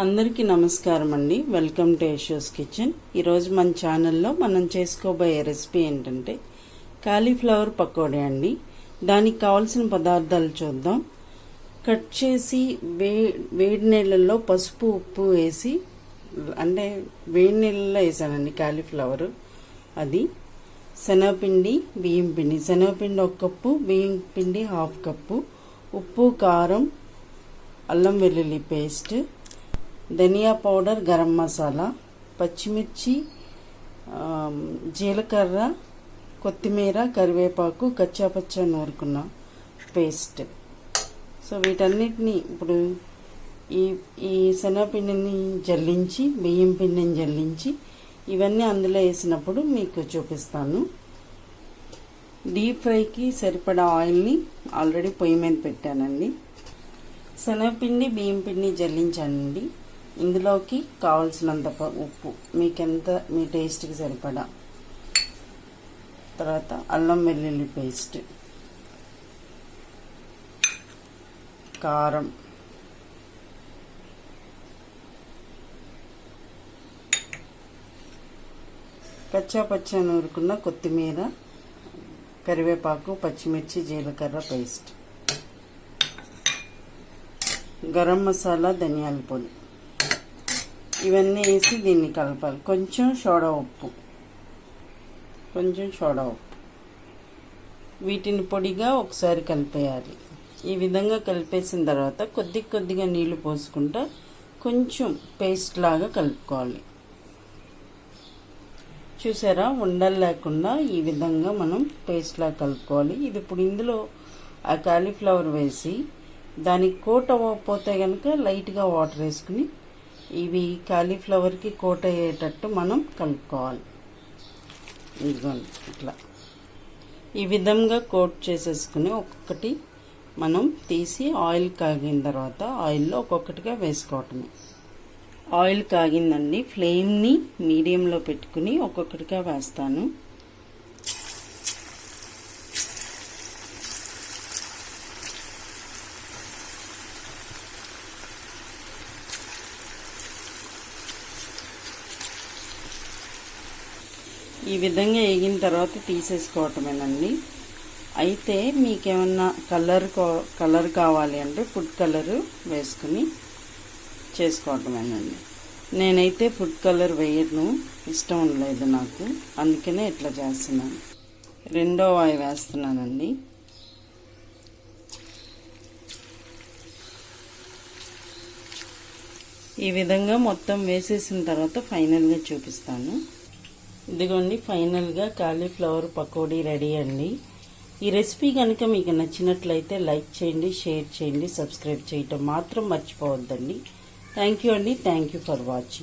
అందరికీ నమస్కారం అండి వెల్కమ్ టు యశోస్ కిచెన్ ఈరోజు మన ఛానల్లో మనం చేసుకోబోయే రెసిపీ ఏంటంటే కాలీఫ్లవర్ పకోడీ అండి. దానికి కావాల్సిన పదార్థాలు చూద్దాం. కట్ చేసి వే వేడి నీళ్ళల్లో పసుపు ఉప్పు వేసి అంటే వేడి నీళ్ళల్లో వేసానండి కాలీఫ్లవర్. అది శనగపిండి బియ్యం పిండి. శనగపిండి ఒక కప్పు బియ్యం పిండి హాఫ్ కప్పు. ఉప్పు కారం అల్లం వెల్లుల్లి పేస్ట్ ధనియా పౌడర్ గరం మసాలా పచ్చిమిర్చి జీలకర్ర కొత్తిమీర కరివేపాకు కచ్చాపచ్చా నూరుకున్న పేస్ట్. సో వీటన్నిటిని ఇప్పుడు ఈ ఈ శనగపిండిని జల్లించి బియ్యం పిండిని జల్లించి ఇవన్నీ అందులో వేసినప్పుడు మీకు చూపిస్తాను. డీప్ ఫ్రైకి సరిపడా ఆయిల్ని ఆల్రెడీ పొయ్యి మీద పెట్టానండి. శనగపిండి బియ్యం పిండి జల్లించానండి. ఇందులోకి కావాల్సినంత ఉప్పు. మీకెంత మీ టేస్ట్కి సరిపడా. తర్వాత అల్లం వెల్లుల్లి పేస్ట్. కారం. కచ్చా పచ్చా నూరుకున్న కొత్తిమీర కరివేపాకు పచ్చిమిర్చి జీలకర్ర పేస్ట్. గరం మసాలా ధనియాల పొడి. ఇవన్నీ వేసి దీన్ని కలపాలి. కొంచెం సోడా ఉప్పు. కొంచెం సోడా ఉప్పు. వీటిని పొడిగా ఒకసారి కలిపేయాలి. ఈ విధంగా కలిపేసిన తర్వాత కొద్ది కొద్దిగా నీళ్ళు పోసుకుంటా కొంచెం పేస్ట్ లాగా కలుపుకోవాలి. చూసారా? ఉండలు లేకుండా ఈ విధంగా మనం పేస్ట్లా కలుపుకోవాలి. ఇది ఇప్పుడు ఇందులో ఆ కాలీఫ్లవర్ వేసి దానికి కోట్ అవ్వకపోతే కనుక లైట్గా వాటర్ వేసుకుని ఇవి కాలీఫ్లవర్కి కోట్ అయ్యేటట్టు మనం కలుపుకోవాలి. ఇదిగోండి ఇట్లా. ఈ విధంగా కోట్ చేసేసుకుని ఒక్కొక్కటి మనం తీసి ఆయిల్ కాగిన తర్వాత ఆయిల్లో ఒక్కొక్కటిగా వేసుకోవటమే. ఆయిల్ కాగిందండి ఫ్లేమ్ని మీడియంలో పెట్టుకుని ఒక్కొక్కటిగా వేస్తాను. ఈ విధంగా వేగిన తర్వాత తీసేసుకోవటమేనండి. అయితే మీకేమన్నా కలర్ కలర్ కావాలి అంటే ఫుడ్ కలర్ వేసుకుని చేసుకోవటమేనండి. నేనైతే ఫుడ్ కలర్ వేయను ఇష్టం ఉండలేదు నాకు. అందుకనే ఇట్లా చేస్తున్నాను. రెండో వాయి వేస్తున్నానండి. ఈ విధంగా మొత్తం వేసేసిన తర్వాత ఫైనల్గా చూపిస్తాను. ఇదిగోండి ఫైనల్గా కాలీఫ్లవర్ పకోడీ రెడీ అండి. ఈ రెసిపీ కనుక మీకు నచ్చినట్లయితే లైక్ చేయండి షేర్ చేయండి సబ్స్క్రైబ్ చేయటం మాత్రం మర్చిపోవద్దండి. థ్యాంక్ యూ అండి థ్యాంక్ యూ ఫర్ వాచింగ్.